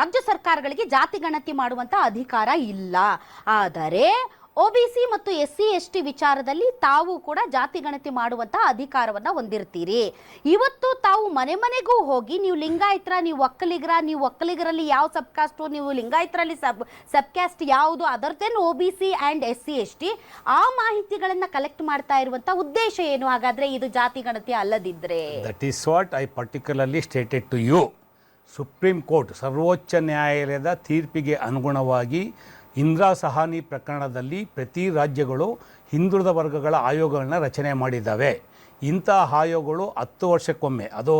ರಾಜ್ಯ ಸರ್ಕಾರಗಳಿಗೆ ಜಾತಿ ಗಣತಿ ಮಾಡುವಂತ ಅಧಿಕಾರ ಇಲ್ಲ. ಆದರೆ ಒಬಿಸಿ ಮತ್ತು ಎಸ್ ಸಿ, ಎಸ್ ಟಿ ವಿಚಾರದಲ್ಲಿ ತಾವು ಕೂಡ ಜಾತಿ ಗಣತಿ ಮಾಡುವಂತಹ ಅಧಿಕಾರವನ್ನು ಹೊಂದಿರ್ತೀರಿ. ಇವತ್ತು ತಾವು ಮನೆ ಮನೆಗೂ ಹೋಗಿ ನೀವು ಲಿಂಗಾಯತರ, ನೀವು ಒಕ್ಕಲಿಗರ, ನೀವು ಒಕ್ಕಲಿಗರಲ್ಲಿ ಯಾವ ಸಬ್ ಕಾಸ್ಟು ನೀವು ಲಿಂಗಾಯತರಲ್ಲಿ ಸಬ್ ಸಬ್ ಕ್ಯಾಸ್ಟ್ ಯಾವುದು, other O B C and S C, S T ಆ ಮಾಹಿತಿಗಳನ್ನು ಕಲೆಕ್ಟ್ ಮಾಡ್ತಾ ಇರುವಂಥ ಉದ್ದೇಶ ಏನು? ಹಾಗಾದ್ರೆ ಇದು ಜಾತಿ ಗಣತಿ ಅಲ್ಲದಿದ್ರೆ. That is what I particularly stated to you Supreme Court ಸರ್ವೋಚ್ಚ ನ್ಯಾಯಾಲಯದ ತೀರ್ಪಿಗೆ ಅನುಗುಣವಾಗಿ ಇಂದ್ರಾ ಸಹಾನಿ ಪ್ರಕರಣದಲ್ಲಿ ಪ್ರತಿ ರಾಜ್ಯಗಳು ಹಿಂದುಳಿದ ವರ್ಗಗಳ ಆಯೋಗಗಳನ್ನ ರಚನೆ ಮಾಡಿದ್ದಾವೆ. ಇಂಥ ಆಯೋಗಗಳು ಹತ್ತು ವರ್ಷಕ್ಕೊಮ್ಮೆ, ಅದು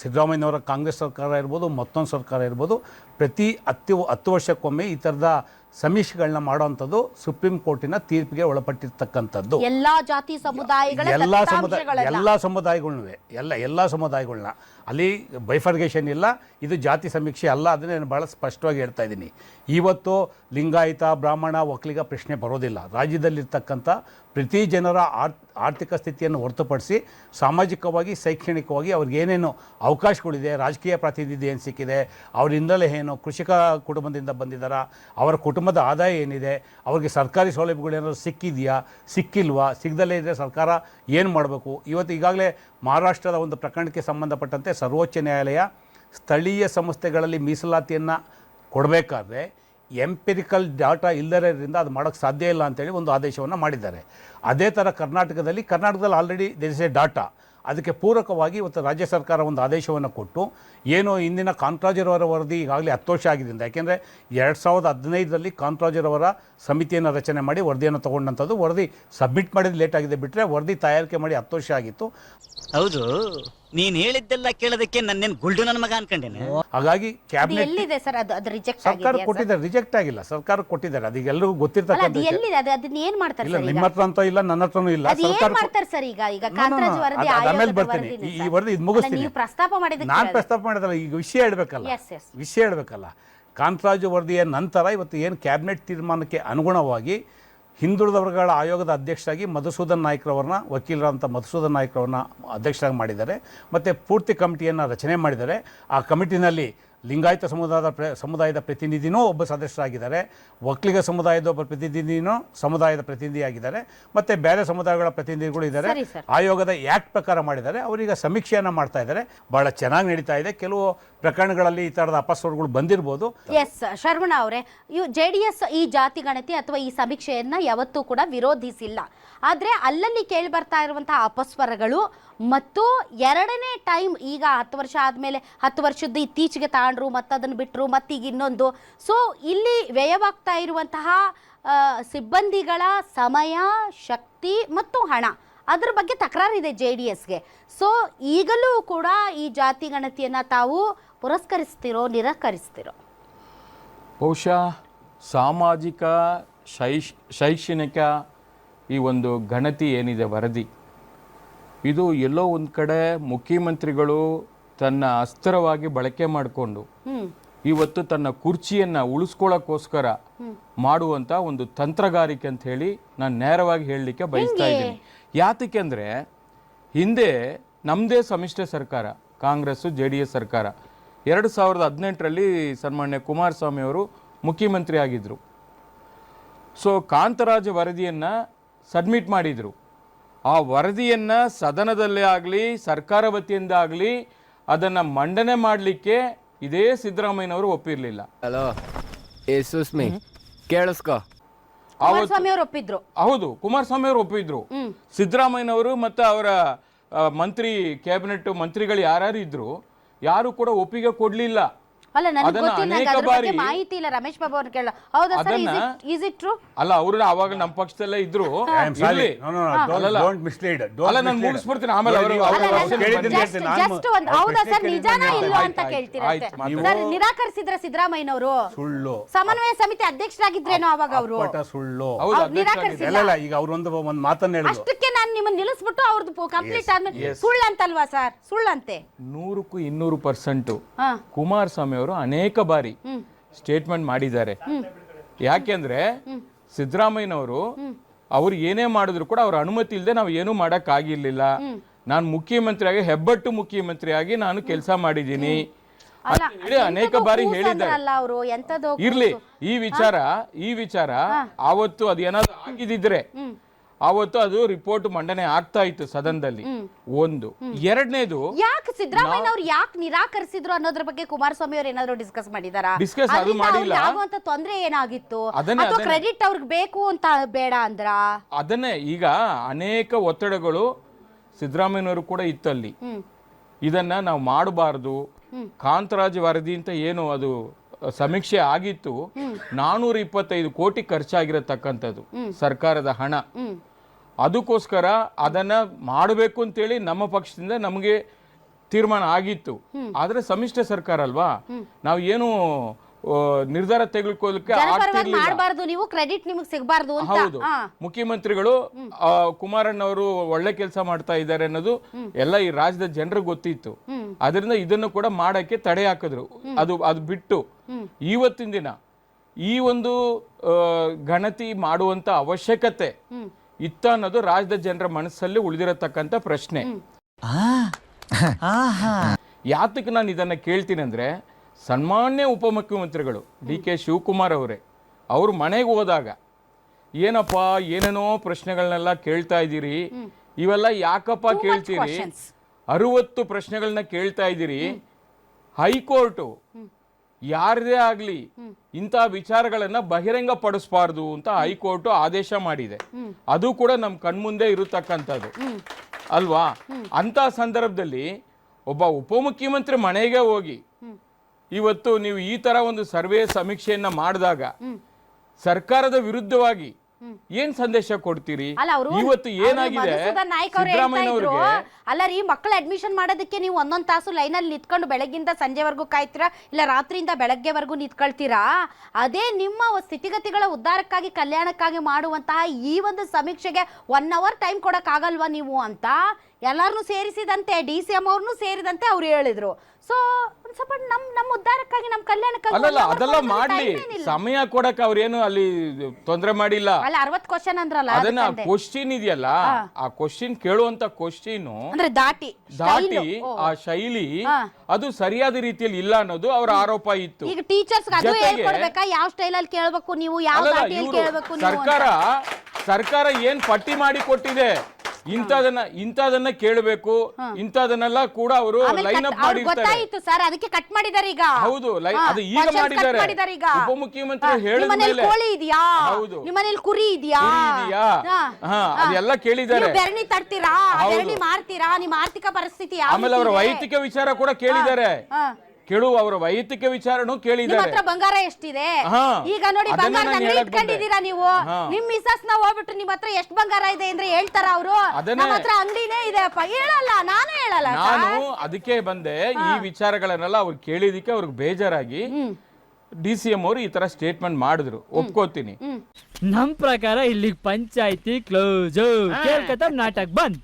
ಸಿದ್ದರಾಮಯ್ಯನವರ ಕಾಂಗ್ರೆಸ್ ಸರ್ಕಾರ ಇರ್ಬೋದು, ಮತ್ತೊಂದು ಸರ್ಕಾರ ಇರ್ಬೋದು ಪ್ರತಿ ಹತ್ತು ಹತ್ತು ವರ್ಷಕ್ಕೊಮ್ಮೆ ಈ ಥರದ ಸಮೀಕ್ಷೆಗಳನ್ನ ಮಾಡುವಂಥದ್ದು ಸುಪ್ರೀಂ ಕೋರ್ಟಿನ ತೀರ್ಪಿಗೆ ಒಳಪಟ್ಟಿರ್ತಕ್ಕಂಥದ್ದು. ಎಲ್ಲಾ ಜಾತಿ ಸಮುದಾಯಗಳ ಎಲ್ಲ ಸಮುದಾಯ. ಎಲ್ಲ ಸಮುದಾಯಗಳನ್ನೂ ಎಲ್ಲ ಎಲ್ಲ ಸಮುದಾಯಗಳನ್ನ ಅಲ್ಲಿ ಬೈಫರ್ಗೇಷನ್ ಇಲ್ಲ ಇದು ಜಾತಿ ಸಮೀಕ್ಷೆ ಅಲ್ಲ ಅದನ್ನ ನಾನು ಭಾಳ ಸ್ಪಷ್ಟವಾಗಿ ಹೇಳ್ತಾ ಇದ್ದೀನಿ. ಇವತ್ತು ಲಿಂಗಾಯತ ಬ್ರಾಹ್ಮಣ ಒಕ್ಕಲಿಗ ಪ್ರಶ್ನೆ ಬರೋದಿಲ್ಲ. ರಾಜ್ಯದಲ್ಲಿರ್ತಕ್ಕಂಥ ಪ್ರತಿ ಜನರ ಆರ್ ಆರ್ಥಿಕ ಸ್ಥಿತಿಯನ್ನು ಹೊರತುಪಡಿಸಿ ಸಾಮಾಜಿಕವಾಗಿ ಶೈಕ್ಷಣಿಕವಾಗಿ ಅವ್ರಿಗೆ ಏನೇನು ಅವಕಾಶಗಳಿದೆ ರಾಜಕೀಯ ಪ್ರಾತಿನಿಧ್ಯ ಏನು ಸಿಕ್ಕಿದೆ ಅವರಿಂದಲೇ ಏನು ಕೃಷಿಕ ಕುಟುಂಬದಿಂದ ಬಂದಿದ್ದಾರಾ? ಅವರ ಕುಟುಂಬದ ಆದಾಯ ಏನಿದೆ? ಅವ್ರಿಗೆ ಸರ್ಕಾರಿ ಸೌಲಭ್ಯಗಳೇನಾದ್ರು ಸಿಕ್ಕಿದೆಯಾ? ಸಿಕ್ಕಿಲ್ವಾ? ಸಿಗದಲ್ಲೇ ಇದ್ದರೆ ಸರ್ಕಾರ ಏನು ಮಾಡಬೇಕು? ಇವತ್ತು ಈಗಾಗಲೇ ಮಹಾರಾಷ್ಟ್ರದ ಒಂದು ಪ್ರಕರಣಕ್ಕೆ ಸಂಬಂಧಪಟ್ಟಂತೆ ಸರ್ವೋಚ್ಚ ನ್ಯಾಯಾಲಯ ಸ್ಥಳೀಯ ಸಂಸ್ಥೆಗಳಲ್ಲಿ ಮೀಸಲಾತಿಯನ್ನು ಕೊಡಬೇಕಾದ್ರೆ ಎಂಪಿರಿಕಲ್ ಡಾಟಾ ಇಲ್ಲದರಿಂದ ಅದು ಮಾಡೋಕ್ಕೆ ಸಾಧ್ಯ ಇಲ್ಲ ಅಂತೇಳಿ ಒಂದು ಆದೇಶವನ್ನು ಮಾಡಿದ್ದಾರೆ. ಅದೇ ಥರ ಕರ್ನಾಟಕದಲ್ಲಿ ಕರ್ನಾಟಕದಲ್ಲಿ already there is a data ಅದಕ್ಕೆ ಪೂರಕವಾಗಿ ಇವತ್ತು ರಾಜ್ಯ ಸರ್ಕಾರ ಒಂದು ಆದೇಶವನ್ನು ಕೊಟ್ಟು ಏನು ಇಂದಿನ ಕಾಂತರಾಜರವರ ವರದಿ ಈಗಾಗಲೇ ಹತ್ತು ವರ್ಷ ಆಗಿದ್ದರಿಂದ, ಯಾಕೆಂದರೆ ಎರಡು ಸಾವಿರದ ಹದಿನೈದರಲ್ಲಿ ಕಾಂತರಾಜರವರ ಸಮಿತಿಯನ್ನು ರಚನೆ ಮಾಡಿ ವರದಿಯನ್ನು ತೊಗೊಂಡಂಥದ್ದು ವರದಿ ಸಬ್ಮಿಟ್ ಮಾಡಿದ ಲೇಟ್ ಆಗಿದೆ. ಬಿಟ್ಟರೆ ವರದಿ ತಯಾರಿಕೆ ಮಾಡಿ ಹತ್ತು ವರ್ಷ ಆಗಿತ್ತು. ಹೌದು. ನೀನ್ ಹೇಳಿದ್ದೆಲ್ಲ ಕೇಳೋದಕ್ಕೆ ನನ್ನೇನ್ ಗುಲ್ಡು ನನ್ನ ಮಗ ಅನ್ಕೊಂಡೇನೆ? ಹಾಗಾಗಿ ಅದು ಕ್ಯಾಬಿನೆಟ್ ಎಲ್ಲಿದೆ ಸರ್? ಅದು ಅದು ರಿಜೆಕ್ಟ್ ಸರ್ಕಾರ ಕೊಟ್ಟಿದ್ದಾರೆ ರಿಜೆಕ್ಟ್ ಆಗಿಲ್ಲ. ಸರ್ಕಾರ ಕೊಟ್ಟಿದ್ದಾರೆ. ಅದೀಗ ಎಲ್ಲರಿಗೂ ಅಲ್ಲ ಗೊತ್ತಿರ್ತಕ್ಕಂಥ ಅದು ವಿಷಯ. ಎಲ್ಲಿದೆ? ಅದು ಅದನ್ನ ಏನ್ ಮಾಡ್ತಾರೆ ಇಲ್ಲ ಸರ್ ನಿಮ್ಮ ಈಗ? ಹತ್ರ ಅಂತ ಇಲ್ಲ ನನ್ನ ಹತ್ರನೂ ಇಲ್ಲ. ಅದು ಸರ್ಕಾರ ಕೊ- ಮಾಡ್ತಾರೆ ಸರ್ ಈಗ? ಈಗ No, no, no, ಕಾಂತರಾಜ್ ವರದಿ ಅದು- ಬರ್ತೀನಿ. ವರದಿನೇ ಈ- ಈ ಸರ್. ವರದಿ ಇದು ಅಲ್ಲ, ಮುಗಿಸ್ತೀನಿ. ನೀವು ಪ್ರಸ್ತಾಪ ಮಾಡಿದಕ್ಕೆ ನಾನು. ಪ್ರಸ್ತಾಪ ಮಾಡಿದಲ್ಲ ಈಗ ವಿಷಯ ಹೇಳ್ಬೇಕಲ್ಲ. Yes, yes. ವಿಷಯ ಹೇಳ್ಬೇಕಲ್ಲ. ಕಾಂತರಾಜು ವರದಿಯ ನಂತರ ಇವತ್ತು ಏನು ಕ್ಯಾಬಿನೆಟ್ ತೀರ್ಮಾನಕ್ಕೆ ಅನುಗುಣವಾಗಿ ಹಿಂದುಳಿದ ವರ್ಗಗಳ ಆಯೋಗದ ಅಧ್ಯಕ್ಷರಾಗಿ ಮಧುಸೂದನ್ ನಾಯ್ಕರವ್ರನ್ನ ವಕೀಲರಂಥ ಮಧುಸೂದನ್ ನಾಯ್ಕರವ್ರನ್ನ ಅಧ್ಯಕ್ಷರಾಗಿ ಮಾಡಿದ್ದಾರೆ. ಮತ್ತು ಪೂರ್ತಿ ಕಮಿಟಿಯನ್ನು ರಚನೆ ಮಾಡಿದ್ದಾರೆ. ಆ ಕಮಿಟಿನಲ್ಲಿ ಲಿಂಗಾಯತ ಸಮುದಾಯದ ಪ್ರ ಸಮುದಾಯದ ಪ್ರತಿನಿಧಿನೂ ಒಬ್ಬ ಸದಸ್ಯರಾಗಿದ್ದಾರೆ. ಒಕ್ಕಲಿಗ ಸಮುದಾಯದ ಒಬ್ಬ ಪ್ರತಿನಿಧಿನೂ ಸಮುದಾಯದ ಪ್ರತಿನಿಧಿಯಾಗಿದ್ದಾರೆ. ಮತ್ತು ಬೇರೆ ಸಮುದಾಯಗಳ ಪ್ರತಿನಿಧಿಗಳು ಇದ್ದಾರೆ. ಆಯೋಗದ ಆ್ಯಕ್ಟ್ ಪ್ರಕಾರ ಮಾಡಿದ್ದಾರೆ. ಅವರೀಗ ಸಮೀಕ್ಷೆಯನ್ನು ಮಾಡ್ತಾ ಇದ್ದಾರೆ. ಭಾಳ ಚೆನ್ನಾಗಿ ನಡೀತಾ ಇದೆ. ಕೆಲವು ಪ್ರಕರಣಗಳಲ್ಲಿ ಈ ತರದ ಅಪಸ್ವರಗಳು ಬಂದಿರಬಹುದು ಎಸ್ ಶರ್ವಣ ಅವರೇ ಇವು ಜೆ ಡಿ ಎಸ್ ಈ ಜಾತಿ ಗಣತಿ ಅಥವಾ ಈ ಸಮೀಕ್ಷೆಯನ್ನ ಯಾವತ್ತೂ ಕೂಡ ವಿರೋಧಿಸಿಲ್ಲ. ಆದ್ರೆ ಅಲ್ಲಲ್ಲಿ ಕೇಳಿ ಬರ್ತಾ ಇರುವಂತಹ ಅಪಸ್ವರಗಳು ಮತ್ತು ಎರಡನೇ ಟೈಮ್ ಈಗ ಹತ್ತು ವರ್ಷ ಆದ್ಮೇಲೆ, ಹತ್ತು ವರ್ಷದ್ದು ಇತ್ತೀಚೆಗೆ ತಾಂಡ್ರು, ಮತ್ತದನ್ನು ಬಿಟ್ಟರು ಮತ್ತೀಗ ಇನ್ನೊಂದು. ಸೊ ಇಲ್ಲಿ ವ್ಯಯವಾಗ್ತಾ ಇರುವಂತಹ ಸಿಬ್ಬಂದಿಗಳ ಸಮಯ, ಶಕ್ತಿ ಮತ್ತು ಹಣ, ಅದ್ರ ಬಗ್ಗೆ ತಕರಾರಿದೆ ಜೆ ಡಿ ಎಸ್ಗೆ. ಸೊ ಈಗಲೂ ಕೂಡ ಈ ಜಾತಿ ಗಣತಿಯನ್ನು ತಾವು ಪುರಸ್ಕರಿಸ್ತಿರೋ ನಿರಾಕರಿಸ್ತಿರೋ? ಬಹುಶಃ ಸಾಮಾಜಿಕ ಶೈಶ್ ಶೈಕ್ಷಣಿಕ ಈ ಒಂದು ಗಣತಿ ಏನಿದೆ ವರದಿ. ಇದು ಎಲ್ಲೋ ಒಂದು ಕಡೆ ಮುಖ್ಯಮಂತ್ರಿಗಳು ತನ್ನ ಅಸ್ತ್ರವಾಗಿ ಬಳಕೆ ಮಾಡಿಕೊಂಡು ಇವತ್ತು ತನ್ನ ಕುರ್ಚಿಯನ್ನು ಉಳಿಸ್ಕೊಳ್ಳೋಕ್ಕೋಸ್ಕರ ಮಾಡುವಂಥ ಒಂದು ತಂತ್ರಗಾರಿಕೆ ಅಂತ ಹೇಳಿ ನಾನು ನೇರವಾಗಿ ಹೇಳಲಿಕ್ಕೆ ಬಯಸ್ತಾ ಇದ್ದೀನಿ. ಯಾತಕ್ಕೆ ಅಂದರೆ ಹಿಂದೆ ನಮ್ಮದೇ ಸಮ್ಮಿಶ್ರ ಸರ್ಕಾರ ಕಾಂಗ್ರೆಸ್ಸು ಜೆ ಡಿ ಎಸ್ ಸರ್ಕಾರ. ಎರಡು ಸಾವಿರದ ಹದಿನೆಂಟರಲ್ಲಿ ಸನ್ಮಾನ್ಯ ಕುಮಾರಸ್ವಾಮಿ ಅವರು ಮುಖ್ಯಮಂತ್ರಿ ಆಗಿದ್ದರು ಸೊ ಕಾಂತರಾಜ ವರದಿಯನ್ನು ಸಬ್ಮಿಟ್ ಮಾಡಿದರು. ಆ ವರದಿಯನ್ನು ಸದನದಲ್ಲೇ ಆಗಲಿ ಸರ್ಕಾರ ವತಿಯಿಂದ ಆಗಲಿ ಅದನ್ನು ಮಂಡನೆ ಮಾಡಲಿಕ್ಕೆ ಇದೇ ಸಿದ್ದರಾಮಯ್ಯನವರು ಒಪ್ಪಿರಲಿಲ್ಲ. ಹಲೋ ಯಶಸ್ಮಿ ಸುಸ್ಮಿ ಕೇಳಿಸ್ಕೊ. ಕುಮಾರಸ್ವಾಮಿ ಅವರು ಒಪ್ಪಿದ್ರು. ಹೌದು ಕುಮಾರಸ್ವಾಮಿ ಅವರು ಒಪ್ಪಿದ್ರು. ಸಿದ್ದರಾಮಯ್ಯನವರು ಮತ್ತು ಅವರ ಮಂತ್ರಿ ಕ್ಯಾಬಿನೆಟ್ ಮಂತ್ರಿಗಳು ಯಾರ್ಯಾರು ಇದ್ರು ಯಾರು ಕೂಡ ಒಪ್ಪಿಗೆ ಕೊಡ್ಲಿಲ್ಲ. ಅಲ್ಲ ನನಗೆ ಅದನ್ನ ಗೊತ್ತಿಲ್ಲ ಅನೇಕ ಅದ್ರ ಬಗ್ಗೆ ಬಾರಿ- ಮಾಹಿತಿ ಇಲ್ಲ ರಮೇಶ್ ಬಾಬು ಅವ್ರನ್ನ ಕೇಳ ಹೌದಾ ಸರ್ ಅದನ್ನ- ಈಸ್ ಇಟ್ ಟ್ರೂ ಅಲ್ಲ ಅವರು ಅವಾಗ ನಮ್ಮ ಪಕ್ಷದಲ್ಲೇ ಇದ್ರು I am sorry. ಇರ್ಲಿ. No, no, no, don't- ಅಲ್ಲಲ್ಲ. don't mislead. Don't ಅಲ್ಲ, ನಾನು mislead. ಮುಗಿಸ್ಬಿಡ್ತೀನಿ. ಆಮೇಲೆ ಅವರು- ನೀವು ಅವರು ಕೇಳಿದ್ದನ್ನ. ಹೇಳ್ತೀನಿ. ನಾನು ಜಸ್ಟ್ ಒಂದು ಅವ್ರ ಹೌದಾ ಪ್ರಶ್ನೆ ಸರ್ ನಿಜಾನ ಇಲ್ಲ ಇಲ್ವಾ ಅಂತ ಆಯ್ತು, ಕೇಳ್ತೀರಂತೆ ಆಯ್ತು, ಮಾತಾಡಿ. ಸರ್ ನಿರಾಕರಿಸಿದ್ರ ಸಿದ್ದರಾಮಯ್ಯನವರು ಸುಳ್ಳು ಸಮನ್ವಯ ಸಮಿತಿ ಅಧ್ಯಕ್ಷರಾಗಿದ್ರೇನೋ ಅವಾಗ ಅವರು ಅಪ್ಪಟ ಸುಳ್ಳು ಹೌದು, ಅವ್ರು ಅಧ್ಯಕ್ಷ ನಿರಾಕರಿಸಿಲ್ಲ. ಇಲ್ಲ ಈಗ ಅವ್ರೊಂದು ಒಂದು ಮಾತನ್ನ ಹೇಳಿದ್ರು ಅಷ್ಟಕ್ಕೆ ನಾನು ನಿಮ್ಮನ್ನ ನಿಲ್ಲಿಸ್ಬಿಟ್ಟು ಅವ್ರದ್ದು ಕಂಪ್ಲೀಟ್ ಆದ್ಮೇಲೆ ಸುಳ್ಳಂತಲ್ವಾ ಸರ್ ಸುಳ್ಳಂತೆ ನೂರಕ್ಕೂ ಇನ್ನೂರು ಪರ್ಸೆಂಟ್ ಹಾ ಕುಮಾರಸ್ವಾಮಿ ಅವರು ಅನೇಕ ಬಾರಿ ಸ್ಟೇಟ್ಮೆಂಟ್ ಮಾಡಿದ್ದಾರೆ. ಯಾಕೆಂದ್ರೆ ಸಿದ್ದರಾಮಯ್ಯನವರು ಅವ್ರು ಏನೇ ಮಾಡಿದ್ರು ಕೂಡ ಅವ್ರ ಅನುಮತಿ ಇಲ್ಲದೆ ನಾವು ಏನೂ ಮಾಡೋಕ್ಕಾಗಿರ್ಲಿಲ್ಲ ನಾನು ಮುಖ್ಯಮಂತ್ರಿಯಾಗಿ ಹೆಬ್ಬಟ್ಟು ಮುಖ್ಯಮಂತ್ರಿಯಾಗಿ ನಾನು ಕೆಲಸ ಮಾಡಿದ್ದೀನಿ. ಅನೇಕ ಬಾರಿ ಹೇಳಿದ್ದಾರೆ. ಅವರು ಇರ್ಲಿ ಈ ವಿಚಾರ ಈ ವಿಚಾರ ಆವತ್ತು ಅದೇನಾದ್ರು ಆಗಿದ್ದಿದ್ರೆ ಆವತ್ತು ಅದು ರಿಪೋರ್ಟ್ ಮಂಡನೆ ಆಗ್ತಾ ಇತ್ತು ಸದನದಲ್ಲಿ. ಒಂದು. ಎರಡನೇದು ಯಾಕೆ ಸಿದ್ದರಾಮಯ್ಯ ಅವ್ರು ಯಾಕೆ ನಿರಾಕರಿಸಿದ್ರು ಅನ್ನೋದ್ರ ಬಗ್ಗೆ ಕುಮಾರಸ್ವಾಮಿ ಅವ್ರು ಏನಾದ್ರು ಡಿಸ್ಕಸ್ ಮಾಡಿದಾರಾ? ಡಿಸ್ಕಸ್ ಅದು ಮಾಡಿಲ್ಲ. ಆಗುವಂತ ತೊಂದ್ರೆ ಏನಾಗಿತ್ತು? ಅಥವಾ ಕ್ರೆಡಿಟ್ ಅವ್ರಿಗೆ ಬೇಕು ಅಂತ ಬೇಡ ಅಂದ್ರ? ಅದನ್ನೇ ಈಗ ಅನೇಕ ಒತ್ತಡಗಳು ಸಿದ್ದರಾಮಯ್ಯನವರು ಕೂಡ ಇತ್ತಲ್ಲಿ. ಇದನ್ನ ನಾವು ಮಾಡಬಾರ್ದು. ಕಾಂತರಾಜ್ ವರದಿ ಅಂತ ಏನು ಅದು ಸಮೀಕ್ಷೆ ಆಗಿತ್ತು. ನಾನೂರ ಇಪ್ಪತ್ತೈದು ಕೋಟಿ ಖರ್ಚಾಗಿರತಕ್ಕಂಥದ್ದು ಸರ್ಕಾರದ ಹಣ. ಅದಕ್ಕೋಸ್ಕರ ಅದನ್ನ ಮಾಡಬೇಕು ಅಂತೇಳಿ ನಮ್ಮ ಪಕ್ಷದಿಂದ ನಮಗೆ ತೀರ್ಮಾನ ಆಗಿತ್ತು. ಆದ್ರೆ ಸಮ್ಮಿಶ್ರ ಸರ್ಕಾರ ಅಲ್ವಾ? ನಾವು ಏನು ನಿರ್ಧಾರ ತೆಗೆದುಕೊಳ್ಳಕ್ಕೆ ಮಾಡಬಾರ್ದು ನೀವು ಕ್ರೆಡಿಟ್ ನಿಮಗೆ ಸಿಗಬಾರ್ದು ಹೌದು. ಮುಖ್ಯಮಂತ್ರಿಗಳು ಕುಮಾರಣ್ಣ ಅವರು ಒಳ್ಳೆ ಕೆಲಸ ಮಾಡ್ತಾ ಇದ್ದಾರೆ ಅನ್ನೋದು ಎಲ್ಲ ಈ ರಾಜ್ಯದ ಜನರಿಗೆ ಗೊತ್ತಿತ್ತು. ಅದರಿಂದ ಇದನ್ನು ಕೂಡ ಮಾಡಕ್ಕೆ ತಡೆ ಹಾಕಿದ್ರು. ಅದು ಅದು ಬಿಟ್ಟು ಇವತ್ತಿನ ದಿನ ಈ ಒಂದು ಗಣತಿ ಮಾಡುವಂತ ಅವಶ್ಯಕತೆ ಇತ್ತ ಅನ್ನೋದು ರಾಜ್ಯದ ಜನರ ಮನಸ್ಸಲ್ಲಿ ಉಳಿದಿರತಕ್ಕಂತ ಪ್ರಶ್ನೆ. ಯಾತಕ್ಕೆ ನಾನು ಇದನ್ನ ಕೇಳ್ತೀನಿ ಅಂದ್ರೆ ಸನ್ಮಾನ್ಯ ಉಪಮುಖ್ಯಮಂತ್ರಿಗಳು ಡಿ ಕೆ ಶಿವಕುಮಾರ್ ಅವರೇ ಅವರು ಮನೆಗೆ ಹೋದಾಗ ಏನಪ್ಪ ಏನೇನೋ ಪ್ರಶ್ನೆಗಳನ್ನೆಲ್ಲ ಕೇಳ್ತಾ ಇದ್ದೀರಿ ಇವೆಲ್ಲ ಯಾಕಪ್ಪ ಕೇಳ್ತೀರಿ. ಅರುವತ್ತು ಪ್ರಶ್ನೆಗಳನ್ನ ಕೇಳ್ತಾ ಇದ್ದೀರಿ ಹೈಕೋರ್ಟು ಯಾರದೇ ಆಗ್ಲಿ ಇಂಥ ವಿಚಾರಗಳನ್ನ ಬಹಿರಂಗ ಪಡಿಸಬಾರ್ದು ಅಂತ ಹೈಕೋರ್ಟ್ ಆದೇಶ ಮಾಡಿದೆ. ಅದು ಕೂಡ ನಮ್ ಕಣ್ಮುಂದೆ ಇರತಕ್ಕಂಥದ್ದು. ಅಲ್ವಾ? ಅಂತ ಸಂದರ್ಭದಲ್ಲಿ ಒಬ್ಬ ಉಪಮುಖ್ಯಮಂತ್ರಿ ಮನೆಗೆ ಹೋಗಿ ಇವತ್ತು ನೀವು ಈ ತರ ಒಂದು ಸರ್ವೆ ಸಮೀಕ್ಷೆಯನ್ನ ಮಾಡಿದಾಗ ಸರ್ಕಾರದ ವಿರುದ್ಧವಾಗಿ ಏನ್ ಸಂದೇಶ ಕೊಡ್ತೀರಿ? ಇವತ್ತು ಏನಾಗಿದೆ? ಅಲ್ಲ ರೀ ಮಕ್ಕಳು ಅಡ್ಮಿಷನ್ ಮಾಡೋದಕ್ಕೆ ನೀವು ಒಂದೊಂದ್ ತಾಸು ಲೈನ್ ಅಲ್ಲಿ ನಿಂತ್ಕೊಂಡು ಬೆಳಗ್ಗಿಂದ ಸಂಜೆವರೆಗೂ ಕಾಯ್ತೀರಾ? ಇಲ್ಲ ರಾತ್ರಿಯಿಂದ ಬೆಳಗ್ಗೆವರೆಗೂ ನಿಂತ್ಕೊಳ್ತೀರಾ? ಅದೇ ನಿಮ್ಮ ಸ್ಥಿತಿಗತಿಗಳ ಉದ್ಧಾರಕ್ಕಾಗಿ ಕಲ್ಯಾಣಕ್ಕಾಗಿ ಮಾಡುವಂತಹ ಈ ಒಂದು ಸಮೀಕ್ಷೆಗೆ ಒನ್ ಅವರ್ ಟೈಮ್ ಕೊಡಕ್ ಆಗಲ್ವಾ ನೀವು ಅಂತ ಎಲ್ಲಾರನ್ನೂ ಸೇರಿಸಿದಂತೆ ಡಿ ಸಿ ಎಂ ಅವ್ರನ್ನೂ ಸೇರಿದಂತೆ ಅವ್ರು ಹೇಳಿದ್ರು. ಸೊ ಒಂದ್ ಸ್ವಲ್ಪ ನಮ್ ನಮ್ಮ ಉದ್ಧಾರಕ್ಕಾಗಿ ನಮ್ಮ ಕಲ್ಯಾಣಕ್ಕಾಗಿ ಅಲ್ಲಲ್ಲ one hour ಅದೆಲ್ಲ ಮಾಡ್ಲಿ time ಏನಿಲ್ಲ. ಸಮಯ ಕೊಡಕ್ ಅವ್ರೇನು ಅಲ್ಲಿ ತೊಂದರೆ ಮಾಡಿಲ್ಲ ಅಲ್ಲ ಅರವತ್ ಕ್ವಶನ್ ಅಂದ್ರಲ್ಲ ಅದನ್ನ ಅದಕ್ಕಂದೆ. ಕ್ವಶಿನ್ ಇದೆಯಲ್ಲ ಆ ಕ್ವಶನ್ ಕೇಳುವಂತ ಕ್ವಶನ್ ಅಂದ್ರೆ ದಾಟಿ ದಾಟಿ style. ಓ. ಆ ಶೈಲಿ ಹಾ. ಅದು ಸರಿಯಾದ ರೀತಿಯಲ್ಲಿ ಇಲ್ಲ ಅನ್ನೋದು ಅವರ ಆರೋಪ ಇತ್ತು ಈಗ ಟೀಚರ್ಸ್ ಅದು ಜೊತೆಗೆ- ಹೇಳ್ಕೊಡ್ಬೇಕಾ ಯಾವ ಸ್ಟೈಲ್ ಅಲ್ಲಿ ಕೇಳಬೇಕು ನೀವು ಯಾವ ಅಲ್ಲಲ್ಲ, ದಾಟಿಯಲ್ಲಿ ಇವ್ರು ಕೇಳ್ಬೇಕು ನೀವು ಸರ್ಕಾರ ಸರ್ಕಾರ ಏನ್ ಪಟ್ಟಿ ಮಾಡಿ ಕೊಟ್ಟಿದೆ ಇಂಥದನ್ನ ಇಂಥದನ್ನ ಕೇಳಬೇಕು ಇಂಥದನ್ನೆಲ್ಲ ಕೂಡ ಅವರು ಲೈನ್ ಅಪ್ ಮಾಡಿರ್ತಾರೆ ಗೊತ್ತಾಯ್ತು ಸರ್ ಅದಕ್ಕೆ ಕಟ್ ಮಾಡಿದ್ದಾರೆ ಈಗ ಹೌದು, ಅದು ಈಗ cut ಮಾಡಿದ್ದಾರೆ. ಮಾಡಿದ್ದಾರೆ ಈಗ ಉಪಮುಖ್ಯಮಂತ್ರಿ ಮುಖ್ಯಮಂತ್ರಿ ಹೇಳಿದ ನಿಮ್ಮನೇಲಿ ಮೇಲೆ. ಕೋಳಿ ಇದೆಯಾ ಹೌದು. ನಿಮ್ಮನೇಲಿ ಕುರಿ ಇದೆಯಾ ಇದೆಯಾ? ಹಾ, ಹಾ, ಹಾ. ಅದೆಲ್ಲ ಕೇಳಿದ್ದಾರೆ. ನೀವು ಬೆರಣಿ ತಡ್ತೀರಾ ಹೌದು. ಬೆರಣಿ ಮಾರ್ತೀರಾ ನಿಮ್ಮ ಆರ್ಥಿಕ ಪರಿಸ್ಥಿತಿ ಯಾವ ಆಮೇಲೆ ಅವರ ರೀತಿ ಇದೆ? ವೈಯಕ್ತಿಕ ವಿಚಾರ ಕೂಡ ಕೇಳಿದ್ದಾರೆ ಹಾ. ಕೇಳು ಅವರ ವೈಯಕ್ತಿಕ ವಿಚಾರನೂ ನಿಮ್ಮ ಕೇಳಿದ್ದಾರೆ. ಹತ್ರ ಬಂಗಾರ ಎಷ್ಟಿದೆ? ಹಾ, ಈಗ ನೋಡಿ ಅದನ್ನ ಬಂಗಾರ ನಾನು ಹೇಳಕ್ ಇಟ್ಕೊಂಡಿದ್ದೀರಾ ನೀವು? ಹಾ. ನಿಮ್ ಮಿಸಸ್ನ ಹೋಗ್ಬಿಟ್ಟು ನಿಮ್ ಹತ್ರ ಎಷ್ಟು ಬಂಗಾರ ಇದೆ ಅಂದ್ರೆ ಹೇಳ್ತಾರ ಅವರು? ಅದನ್ನೇ- ನಮ್ಮ ಹತ್ರ ಅಂಗಡಿನೇ ಇದೆ ಅಪ್ಪ. ಹೇಳಲ್ಲ ನಾನು ಹೇಳಲ್ಲ ನಾನು ಅದಕ್ಕೆ ಬಂದೆ. ಈ ವಿಚಾರಗಳನ್ನೆಲ್ಲ ಅವ್ರು ಕೇಳಿದಕ್ಕೆ ಅವ್ರಿಗೆ ಬೇಜಾರಾಗಿ ಡಿ ಸಿ ಎಂ ಅವರು ಈ ತರ ಸ್ಟೇಟ್ಮೆಂಟ್ ಮಾಡಿದ್ರು. ಒಪ್ಕೋತೀನಿ. ನಮ್ ಪ್ರಕಾರ ಇಲ್ಲಿ ಪಂಚಾಯತಿ ಕ್ಲೋಸ್ ಕೇಳ್ಕತ್ತ ನಾಟಕ್ ಬಂದ್.